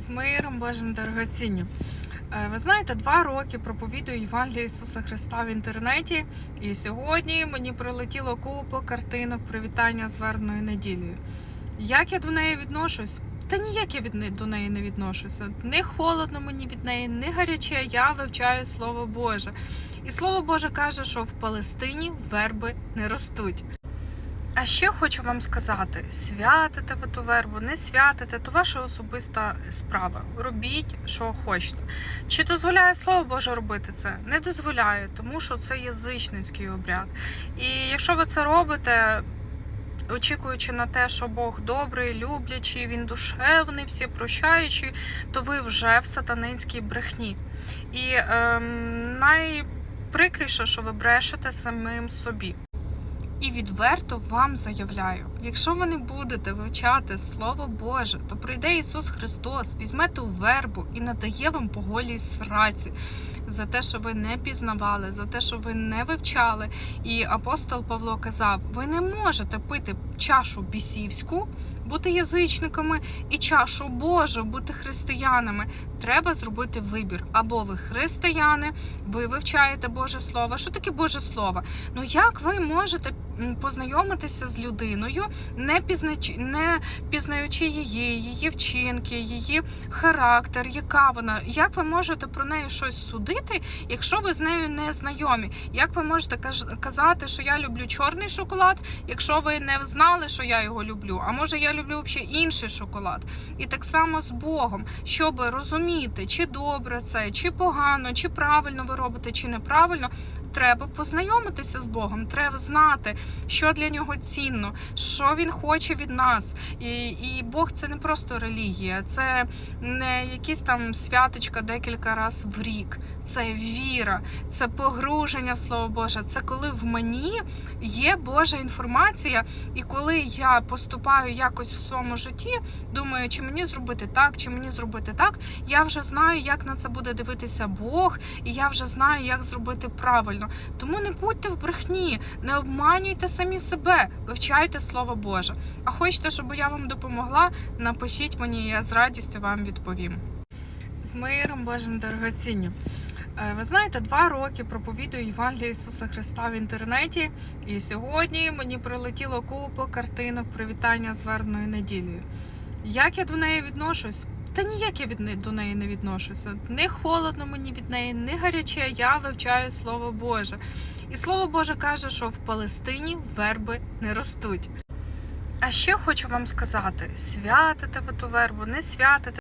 З миром Божим дорогоцінні. Е, Ви знаєте, два роки проповідую Євангелія Ісуса Христа в інтернеті, і сьогодні мені прилетіло купа картинок привітання з вербною неділею. Як я до неї відношусь? Та ніяк я від до неї не відношуся. Не холодно мені від неї, не гаряче. Я вивчаю Слово Боже. І Слово Боже каже, що в Палестині верби не ростуть. А ще хочу вам сказати: святите ви ту вербу, не святите, то ваша особиста справа. Робіть, що хочете. Чи дозволяє Слово Боже робити це? Не дозволяє, тому що це язичницький обряд. І якщо ви це робите, очікуючи на те, що Бог добрий, люблячий, він душевний, всі прощаючий, то ви вже в сатанинській брехні. І ем, найприкріше, що ви брешете самим собі. І відверто вам заявляю: якщо ви не будете вивчати Слово Боже, то прийде Ісус Христос, візьме ту вербу і надає вам по голій сраці за те, що ви не пізнавали, за те, що ви не вивчали. І апостол Павло казав: ви не можете пити чашу бісівську, бути язичниками, і чашу Божу, бути християнами. Треба зробити вибір. Або ви християни, ви вивчаєте Боже Слово. Що таке Боже Слово? Ну як ви можете познайомитися з людиною, не пізнаючи, не пізнаючи її, її вчинки, її характер, яка вона? Як ви можете про неї щось судити, якщо ви з нею не знайомі? Як ви можете казати, що я люблю чорний шоколад, якщо ви не знали, що я його люблю? А може я люблю взагалі інший шоколад? І так само з Богом, щоб розуміти, чи добре це, чи погано, чи правильно ви робите, чи неправильно. Треба познайомитися з Богом, треба знати, що для нього цінно, що він хоче від нас. І, і Бог це не просто релігія, це не якісь там святочка декілька разів в рік. Це віра, це погруження в Слово Боже. Це коли в мені є Божа інформація, і коли я поступаю якось в своєму житті, думаю, чи мені зробити так, чи мені зробити так, я вже знаю, як на це буде дивитися Бог, і я вже знаю, як зробити правильно. Тому не будьте в брехні, не обманюйте самі себе, вивчайте Слово Боже. А хочете, щоб я вам допомогла? Напишіть мені, я з радістю вам відповім. З миром Божим дорогоцінні. Е, Ви знаєте, два роки проповідую Євангелія Ісуса Христа в інтернеті, і сьогодні мені прилетіло купа картинок привітання з вербною неділею. Як я до неї відношусь? Та ніяк я від до неї не відношуся. Не холодно мені від неї, не гаряче. Я вивчаю Слово Боже. І Слово Боже каже, що в Палестині верби не ростуть. А ще хочу вам сказати: святите ви ту вербу, не святите.